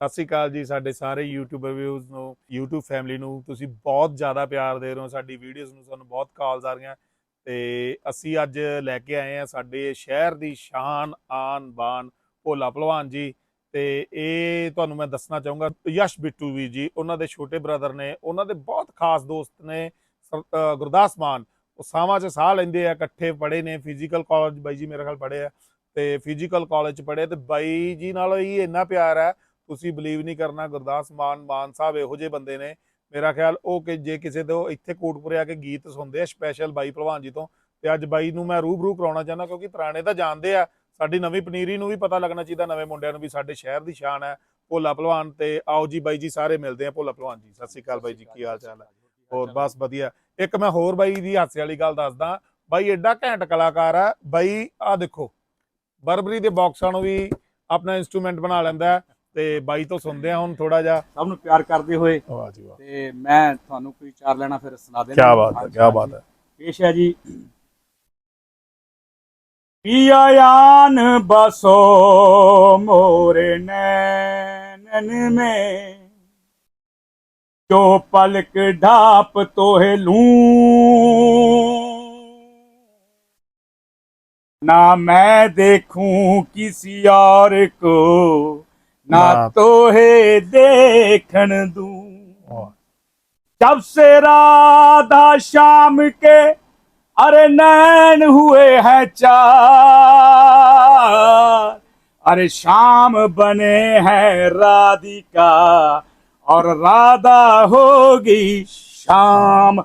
ਸਤਿ ਸ਼੍ਰੀ ਅਕਾਲ ਜੀ ਸਾਡੇ ਸਾਰੇ YouTube ਵਿਊਜ਼ ਨੂੰ, YouTube ਫੈਮਿਲੀ ਨੂੰ। ਤੁਸੀਂ ਬਹੁਤ ਜ਼ਿਆਦਾ ਪਿਆਰ ਦੇ ਰਹੇ ਹੋ ਸਾਡੀ ਵੀਡੀਓਜ਼ ਨੂੰ, ਸਾਨੂੰ ਬਹੁਤ ਕਾਲਸ ਆ ਰਹੀਆਂ। ਤੇ ਅਸੀਂ ਅੱਜ ਲੈ ਕੇ ਆਏ ਆ ਸਾਡੇ ਸ਼ਹਿਰ ਦੀ ਸ਼ਾਨ ਆਨ ਬਾਨ ਭੋਲਾ ਭਲਵਾਨ ਜੀ। ਤੇ ਇਹ ਤੁਹਾਨੂੰ ਮੈਂ ਦੱਸਣਾ ਚਾਹੂੰਗਾ, ਯਸ਼ ਬਿੱਟੂ ਵੀ ਜੀ, ਉਹਨਾਂ ਦੇ ਛੋਟੇ ਬ੍ਰਦਰ ਨੇ, ਉਹਨਾਂ ਦੇ ਬਹੁਤ ਖਾਸ ਦੋਸਤ ਨੇ, ਸਰ- ਗੁਰਦਾਸ ਮਾਨ। ਉਹ ਸਾਵਾਂ 'ਚ ਸਾਹ ਲੈਂਦੇ ਆ, ਇਕੱਠੇ ਪੜ੍ਹੇ ਨੇ ਫਿਜ਼ੀਕਲ ਕਾਲਜ ਬਾਈ ਜੀ ਮੇਰੇ ਖਿਆਲ ਪੜ੍ਹੇ ਆ। ਤੇ ਫਿਜ਼ੀਕਲ ਕਾਲਜ 'ਚ ਪੜ੍ਹੇ ਤੇ ਬਾਈ ਜੀ ਨਾਲ ਹੀ ਇੰਨਾ ਪਿਆਰ ਹੈ ਤੁਸੀਂ ਬਲੀਵ ਨਹੀਂ ਕਰਨਾ, ਗੁਰਦਾਸ ਮਾਨ ਮਾਨ ਸਾਹਿਬ ਇਹੋ ਜਿਹੇ ਬੰਦੇ ਨੇ। ਮੇਰਾ ਖਿਆਲ ਉਹ ਕਿ ਜੇ ਕਿਸੇ ਤੋਂ ਇੱਥੇ ਕੋਟਪੁਰੇ ਆ ਕੇ ਗੀਤ ਸੁਣਦੇ ਆ ਸਪੈਸ਼ਲ ਬਾਈ ਭਲਵਾਨ ਜੀ ਤੋਂ, ਤੇ ਅੱਜ ਬਾਈ ਨੂੰ ਮੈਂ ਰੂਬਰੂ ਕਰਾਉਣਾ ਚਾਹੁੰਦਾ ਕਿਉਂਕਿ ਪੁਰਾਣੇ ਤਾਂ ਜਾਣਦੇ ਆ, ਸਾਡੀ ਨਵੀਂ ਪਨੀਰੀ ਨੂੰ ਵੀ ਪਤਾ ਲੱਗਣਾ ਚਾਹੀਦਾ, ਨਵੇਂ ਮੁੰਡਿਆਂ ਨੂੰ ਵੀ ਸਾਡੇ ਸ਼ਹਿਰ ਦੀ ਸ਼ਾਨ ਹੈ, ਭੋਲਾ ਭਲਵਾਨ ਤੇ ਆਓ ਜੀ ਬਾਈ ਜੀ ਸਾਰੇ ਮਿਲਦੇ ਆ, ਭੋਲਾ ਭਲਵਾਨ ਜੀ, ਸਤਿ ਸ਼੍ਰੀ ਅਕਾਲ ਬਾਈ ਜੀ, ਕੀ ਹਾਲ ਚਾਲ ਹੈ? ਹੋਰ ਬਸ ਵਧੀਆ। ਇੱਕ ਮੈਂ ਹੋਰ ਬਾਈ ਦੀ ਹਾਸੇ ਵਾਲੀ ਗੱਲ ਦੱਸਦਾ, ਬਾਈ ਐਡਾ ਘੈਂਟ ਕਲਾਕਾਰ ਹੈ, ਬਾਈ ਆ ਦੇਖੋ, ਬਰਬਰੀ ਦੇ ਬਾਕਸਾਂ ਨੂੰ ਵੀ ਆਪਣਾ ਇਨਸਟਰੂਮੈਂਟ ਬਣਾ ਲੈਂਦਾ ਤੇ ਬਾਈ ਤੋਂ ਸੁਣਦੇ ਆ ਹੁਣ ਥੋੜਾ ਜਿਹਾ ਸਭ ਨੂੰ ਪਿਆਰ ਕਰਦੇ ਹੋਏ ਵਾਹ ਜੀ ਵਾਹ ਤੇ ਮੈਂ ਤੁਹਾਨੂੰ ਕੋਈ ਚਾਰ ਲੈਣਾ ਫਿਰ ਸੁਣਾ ਦੇਣਾ ਕੀ ਬਾਤ ਹੈ ਹਾਂਜੀ, ਕੀ ਬਾਤ ਹੈ ਪੇਸ਼ ਹੈ ਜੀ ਪਿਆਨ ਬਸੋ ਮੋਰੇ ਨੈਨਨ में जो पलक ढाप तोहे लूं ना मैं देखूं किसी और को ना ना- तोहे देखन दूं ਵਾਹ। जब से राधा शाम के अरे नैन हुए हैं चार अरे शाम बने हैं राधिका और राधा होगी शाम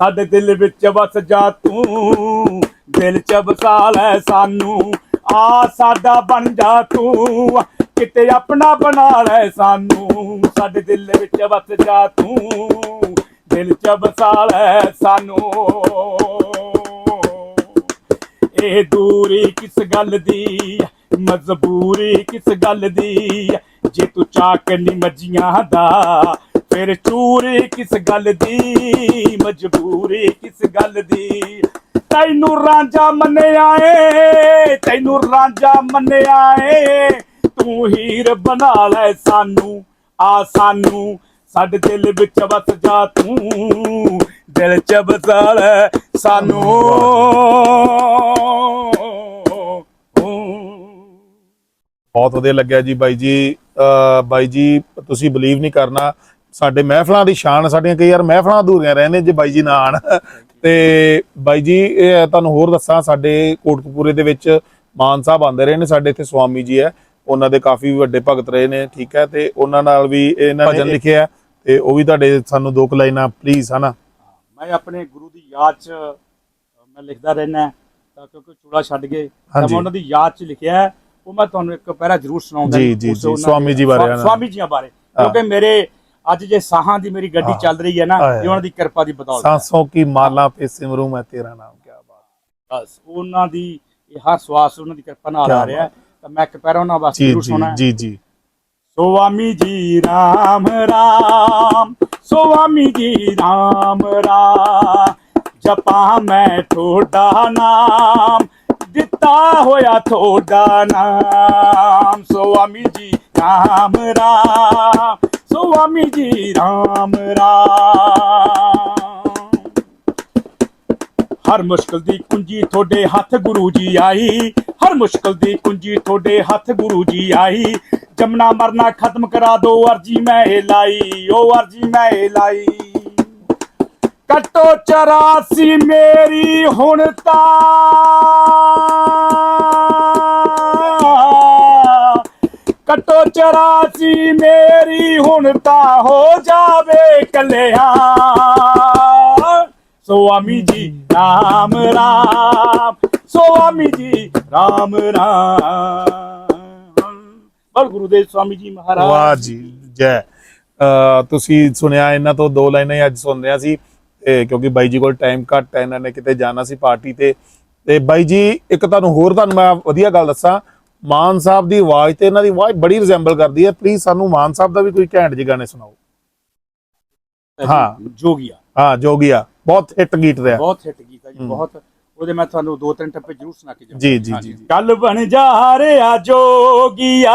ਸਾਡੇ ਦਿਲ ਵਿੱਚ ਵਸ ਜਾ ਤੂੰ ਦਿਲ ਚ ਵਸਾ ਲੈ ਸਾਨੂੰ ਆ ਸਾਡਾ ਬਣ ਜਾ ਤੂੰ ਕਿਤੇ ਆਪਣਾ ਬਣਾ ਲੈ ਸਾਨੂੰ। ਸਾਡੇ ਦਿਲ ਵਿੱਚ ਵਸ ਜਾ ਤੂੰ। ਦਿਲ ਚ ਵਸਾ ਲੈ ਸਾਨੂੰ। ਇਹ ਦੂਰੀ ਕਿਸ ਗੱਲ ਦੀ ਮਜਬੂਰੀ ਕਿਸ ਗੱਲ ਦੀ ਜੇ ਤੂੰ ਚਾਕ ਨੀ ਮੱਜੀਆਂ ਦਾ, ਫਿਰ ਚੂਰੀ ਕਿਸ ਗੱਲ ਦੀ? ਮਜਬੂਰੀ ਕਿਸ ਗੱਲ ਦੀ? ਤੈਨੂੰ ਰਾਂਝਾ ਮੰਨਿਆ ਏ, ਤੈਨੂੰ ਰਾਂਝਾ ਮੰਨਿਆ ਏ। ਤੂੰ ਹੀਰ ਬਣਾ ਲੈ ਸਾਨੂੰ, ਆ ਸਾਨੂੰ, ਸਾਡੇ ਦਿਲ ਵਿੱਚ ਵਸ ਜਾ ਤੂੰ, ਦਿਲ ਚ ਵਸਾ ਲੈ ਸਾਨੂੰ। ਬਹੁਤ ਵਧੀਆ ਲੱਗਿਆ ਜੀ ਬਾਈ ਜੀ, ਅਹ ਬਾਈ ਜੀ, ਤੁਸੀਂ ਬਲੀਵ ਨਹੀਂ ਕਰਨਾ, ਸਾਡੇ ਮਹਿਫਲਾਂ ਦੀ ਸ਼ਾਨ, ਸਾਡੀਆਂ ਕਈ ਯਾਰ ਮਹਿਫਲਾਂ ਅਧੂਰੀਆਂ ਰਹਿੰਦੇ ਜੇ ਬਾਈ ਜੀ ਨਾ ਆਣ ਤੇ ਬਾਈ ਜੀ, ਇਹ ਤੁਹਾਨੂੰ ਹੋਰ ਦੱਸਾਂ, ਸਾਡੇ ਕੋਟਕਪੂਰੇ ਦੇ ਵਿੱਚ ਮਾਨ ਸਾਹਿਬ ਆਉਂਦੇ ਰਹੇ ਨੇ, ਸਾਡੇ ਇੱਥੇ ਸਵਾਮੀ ਜੀ ਹੈ। ਉਹਨਾਂ ਦੇ ਕਾਫੀ ਵੱਡੇ ਭਗਤ ਰਹੇ ਨੇ ਠੀਕ ਹੈ ਤੇ ਉਹਨਾਂ ਨਾਲ ਵੀ ਇਹਨਾਂ ਨੇ ਭਜਨ ਲਿਖਿਆ ਤੇ ਉਹ ਵੀ ਤੁਹਾਡੇ ਸਾਨੂੰ ਦੋ ਕੁ ਲਾਈਨਾਂ ਪਲੀਜ਼ ਹਨਾ ਮੈਂ ਆਪਣੇ ਗੁਰੂ ਦੀ ਯਾਦ ਚ ਮੈਂ ਲਿਖਦਾ ਰਹਿਣਾ ਤਾਂ ਕਿਉਂਕਿ ਚੂੜਾ ਛੱਡ ਗਏ ਤਾਂ। ਮੈਂ ਉਹਨਾਂ ਦੀ ਯਾਦ ਚ ਲਿਖਿਆ ਉਹ ਮੈਂ ਤੁਹਾਨੂੰ ਇੱਕ ਪੈਰਾ ਜ਼ਰੂਰ ਸੁਣਾਉਂਦਾ ਜੀ, ਜੀ, ਸਵਾਮੀ ਜੀ ਬਾਰੇ। ਸਵਾਮੀ ਜੀਆਂ ਬਾਰੇ ਕਿਉਂਕਿ ਮੇਰੇ ਅੱਜ ਜੇ ਸਾਹਾਂ ਦੀ ਮੇਰੀ ਗੱਡੀ। ਚੱਲ ਰਹੀ ਹੈ ਨਾ। ਇਹ ਉਹਨਾਂ ਦੀ ਕਿਰਪਾ ਦੀ ਬਦੌਲਤ। ਸਾਂਸੋਂ ਕੀ ਮਾਲਾ ਪੇ ਸਿਮਰੂ ਮੈਂ ਤੇਰਾ ਨਾਮ ਕੀ ਬਾਤ ਬਸ ਉਹਨਾਂ ਦੀ ਇਹ ਹਰ ਸਵਾਸ ਉਹਨਾਂ ਦੀ ਕਿਰਪਾ ਨਾਲ ਆ ਰਿਹਾ ਹੈ। ਤਾਂ ਮੈਂ ਇੱਕ ਪੈਰਾ ਉਹਨਾਂ ਵਾਸਤੇ ਜੀ ਜ਼ਰੂਰ ਜੀ ਸੁਣਾ ਜੀ ਜੀ। ਸਵਾਮੀ ਜੀ ਰਾਮ ਰਾਮ ਸਵਾਮੀ ਜੀ ਰਾਮ ਰਾਮ। ਜਪਾਂ ਮੈਂ ਤੁਹਾਡਾ ਨਾਮ ਦਿੱਤਾ ਹੋਇਆ ਤੁਹਾਡਾ ਨਾਮ। ਸਵਾਮੀ ਜੀ ਰਾਮ ਰਾਮ ਸਵਾਮੀ ਜੀ ਰਾਮ ਰਾਮ। ਹਰ ਮੁਸ਼ਕਲ ਦੀ ਕੁੰਜੀ ਤੁਹਾਡੇ ਹੱਥ ਗੁਰੂ ਜੀ ਆਈ। ਹਰ ਮੁਸ਼ਕਲ ਦੀ ਕੁੰਜੀ ਤੁਹਾਡੇ ਹੱਥ ਗੁਰੂ ਜੀ ਆਈ। ਜਮਨਾ ਮਰਨਾ ਖਤਮ ਕਰਾ ਦੋ, ਅਰਜੀ ਮੈਂ ਇਹ ਲਾਈ। ਓ ਅਰਜੀ ਮੈਂ ਇਹ ਲਾਈ। ਕਟੋ 84 ਮੇਰੀ ਹੁਣ ਤਾਂ ਕਟੋ 84 ਮੇਰੀ ਹੁਣ ਤਾਂ ਹੋ ਜਾਵੇ ਕੱਲਿਆ। ਸਵਾਮੀ ਜੀ ਰਾਮ ਰਾਮ ਸਵਾਮੀ ਜੀ ਰਾਮ ਰਾਮ। ਬਲ ਗੁਰੂਦੇਵ ਸਵਾਮੀ ਜੀ ਮਹਾਰਾਜ। ਵਾਹ ਜੀ ਜੈ। ਅ, ਤੁਸੀਂ ਸੁਣਿਆ ਇਹਨਾਂ ਤੋਂ ਦੋ ਲਾਈਨਾਂ ਹੀ ਅੱਜ ਸੁਣ ਰਿਹਾ ਸੀ ਤੇ ਕਿਉਂਕਿ ਬਾਈ ਜੀ ਕੋਲ ਟਾਈਮ ਘੱਟ ਹੈ ਇਹਨਾਂ ਨੇ ਕਿਤੇ ਜਾਣਾ ਸੀ ਪਾਰਟੀ ਤੇ। ਤੇ ਬਾਈ ਜੀ ਇੱਕ ਤੁਹਾਨੂੰ ਹੋਰ ਤੁਹਾਨੂੰ ਮੈਂ ਵਧੀਆ ਗੱਲ ਦੱਸਾਂ। ਮਾਨ ਸਾਹਿਬ ਦੀ ਆਵਾਜ਼ ਤੇ ਇਹਨਾਂ ਦੀ ਆਵਾਜ਼ ਬੜੀ ਰਿਜ਼ੈਂਬਲ ਕਰਦੀ ਹੈ। ਪਲੀਜ਼ ਸਾਨੂੰ ਮਾਨ ਸਾਹਿਬ ਦਾ ਵੀ ਕੋਈ ਘੈਂਟ ਜਿਹੇ ਗਾਣੇ ਸੁਣਾਓ। ਹਾਂ। ਜੋਗੀਆ। ਹਾਂ ਜੋਗੀਆ। ਬਹੁਤ ਹਿੱਟ ਗੀਤ ਰਿਹਾ। ਬਹੁਤ ਹਿੱਟ ਗੀਤ ਹੈ ਜੀ। ਬਹੁਤ। ਉਹਦੇ ਮੈਂ ਤੁਹਾਨੂੰ ਦੋ ਤਿੰਨ ਟੱਪੇ ਜ਼ਰੂਰ ਸੁਣਾ ਕੇ ਜਾਵਾਂ ਜੀ ਜੀ ਜੀ। ਕੱਲ ਬਣ ਜਾ ਰਿਹਾ ਜੋਗੀਆ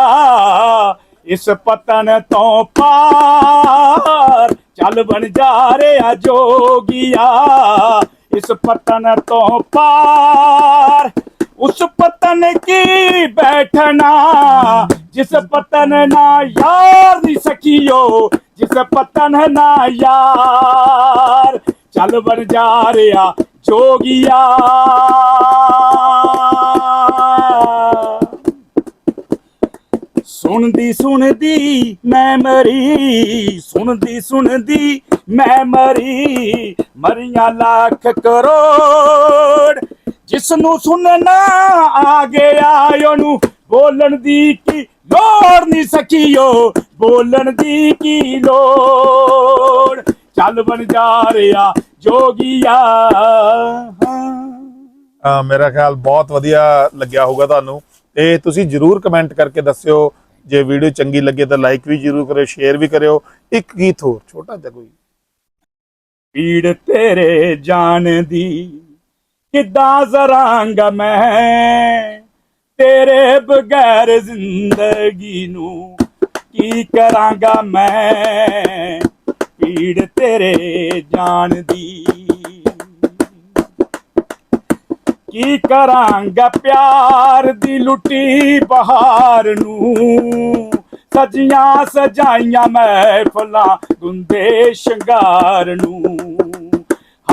ਇਸ ਪਤਨ ਤੋਂ ਪਾਰ। ਚੱਲ ਬਣ ਜਾ ਰਿਹਾ ਜੋਗੀਆ ਇਸ ਪਤਨ ਤੋਂ ਪਾਰ। ਉਸ ਪਤਨ ਕੀ ਬੈਠਣਾ ਜਿਸ ਪਤਨ ਨਾ ਯਾਰ ਦੀ ਸਖੀਓ ਜਿਸ ਪਤਨ ਨਾ ਯਾਰ। ਚੱਲ ਬਣ ਜਾ ਰਿਹਾ ਜੋਗੀਆ ਸੁਣਦੀ ਸੁਣਦੀ ਮੈਂ ਮਰੀ, ਸੁਣਦੀ ਸੁਣਦੀ ਮੈਂ ਮਰੀ, ਮਰੀਆਂ ਲੱਖ ਕਰੋੜ। ਜਿਸ ਨੂੰ ਸੁਣਨਾ ਆ ਗਿਆ ਉਹਨੂੰ ਬੋਲਣ ਦੀ ਕੀ ਲੋੜ ਨਹੀਂ ਸਕੀਓ ਬੋਲਣ ਦੀ ਕੀ ਲੋੜ। ਚੱਲ ਬਣ ਜਾ ਰਿਹਾ ਜੋਗੀਆ। ਮੇਰਾ ਖਿਆਲ ਬਹੁਤ ਵਧੀਆ ਲੱਗਿਆ ਹੋਊਗਾ ਤੁਹਾਨੂੰ। ਤੇ ਤੁਸੀਂ ਜਰੂਰ ਕਮੈਂਟ ਕਰਕੇ ਦੱਸਿਓ। ਜੇ ਵੀਡੀਓ ਚੰਗੀ ਲੱਗੇ ਤਾਂ ਲਾਈਕ ਵੀ ਜਰੂਰ ਕਰਿਓ ਸ਼ੇਅਰ ਵੀ ਕਰਿਓ। ਇੱਕ ਗੀਤ ਹੋਰ ਛੋਟਾ ਜਿਹਾ ਕੋਈ। ਪੀੜ ਤੇਰੇ ਜਾਣ ਦੀ ਕਿੱਦਾਂ ਜ਼ਰਾਂਗਾ ਮੈਂ? ਤੇਰੇ ਬਗੈਰ ਜ਼ਿੰਦਗੀ ਨੂੰ ਕੀ ਕਰਾਂਗਾ ਮੈਂ? ਪੀੜ ਤੇਰੇ ਜਾਣ ਦੀ ਕੀ ਕਰਾਂਗਾ ਪਿਆਰ ਦੀ ਲੁੱਟੀ ਬਹਾਰ ਨੂੰ? ਸਜੀਆਂ ਸਜਾਈਆਂ ਮਹਿਫਲਾਂ ਗੁੰਦੇ ਸ਼ਿੰਗਾਰ ਨੂੰ।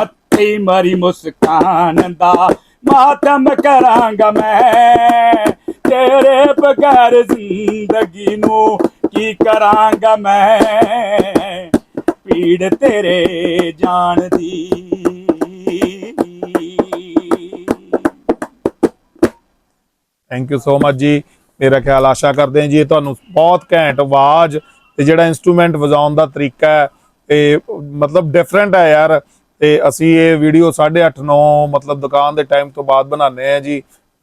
ਹੱਥੀ ਮਰੀ ਮੁਸਕਾਨ ਦਾ ਮਾਤਮ ਕਰਾਂਗਾ ਮੈਂ। ਤੇਰੇ ਬਗੈਰ ਜ਼ਿੰਦਗੀ ਨੂੰ ਕੀ ਕਰਾਂਗਾ ਮੈਂ? ਪੀੜ ਤੇਰੇ ਜਾਣ ਦੀ ਥੈਂਕ ਯੂ ਸੋ ਮਚ ਜੀ। ਮੇਰਾ ਖਿਆਲ ਆਸ਼ਾ ਕਰਦੇ ਹਾਂ ਜੀ ਤੁਹਾਨੂੰ ਬਹੁਤ ਘੈਂਟ ਆਵਾਜ਼ ਤੇ ਜਿਹੜਾ ਇਨਸਟਰੂਮੈਂਟ ਵਜਾਉਣ ਦਾ ਤਰੀਕਾ ਹੈ ਤੇ ਮਤਲਬ ਡਿਫਰੈਂਟ ਹੈ ਯਾਰ। ਤੇ ਅਸੀਂ ਇਹ ਵੀਡੀਓ 8:30 9 ਮਤਲਬ ਦੁਕਾਨ ਦੇ ਟਾਈਮ ਤੋਂ ਬਾਅਦ ਬਣਾਉਂਦੇ ਆ ਜੀ।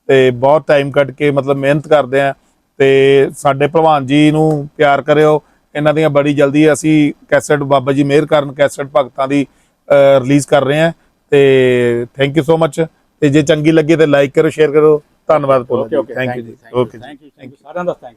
ਤੇ ਬਹੁਤ ਟਾਈਮ ਕੱਢ ਕੇ ਮਤਲਬ ਮਿਹਨਤ ਕਰਦੇ ਆ ਤੇ ਸਾਡੇ ਭਲਵਾਨ ਜੀ ਨੂੰ ਪਿਆਰ ਕਰਿਓ। ਇਹਨਾਂ ਦੀਆਂ ਬੜੀ ਜਲਦੀ ਅਸੀਂ ਕੈਸਟ ਬਾਬਾ ਜੀ ਮਿਹਰ ਕਰਨ ਕੈਸਟ ਭਗਤਾਂ ਦੀ ਰਿਲੀਜ਼ ਕਰ ਰਹੇ ਆ ਤੇ ਥੈਂਕ ਯੂ ਸੋ ਮਚ ਤੇ ਜੇ ਚੰਗੀ ਲੱਗੇ ਤੇ ਲਾਈਕ ਕਰੋ ਸ਼ੇਅਰ ਕਰੋ ਧੰਨਵਾਦ ਓਕੇ ਥੈਂਕ ਯੂ ਜੀ। ਓਕੇ ਥੈਂਕ ਯੂ ਸਾਰਿਆਂ ਦਾ ਥੈਂਕ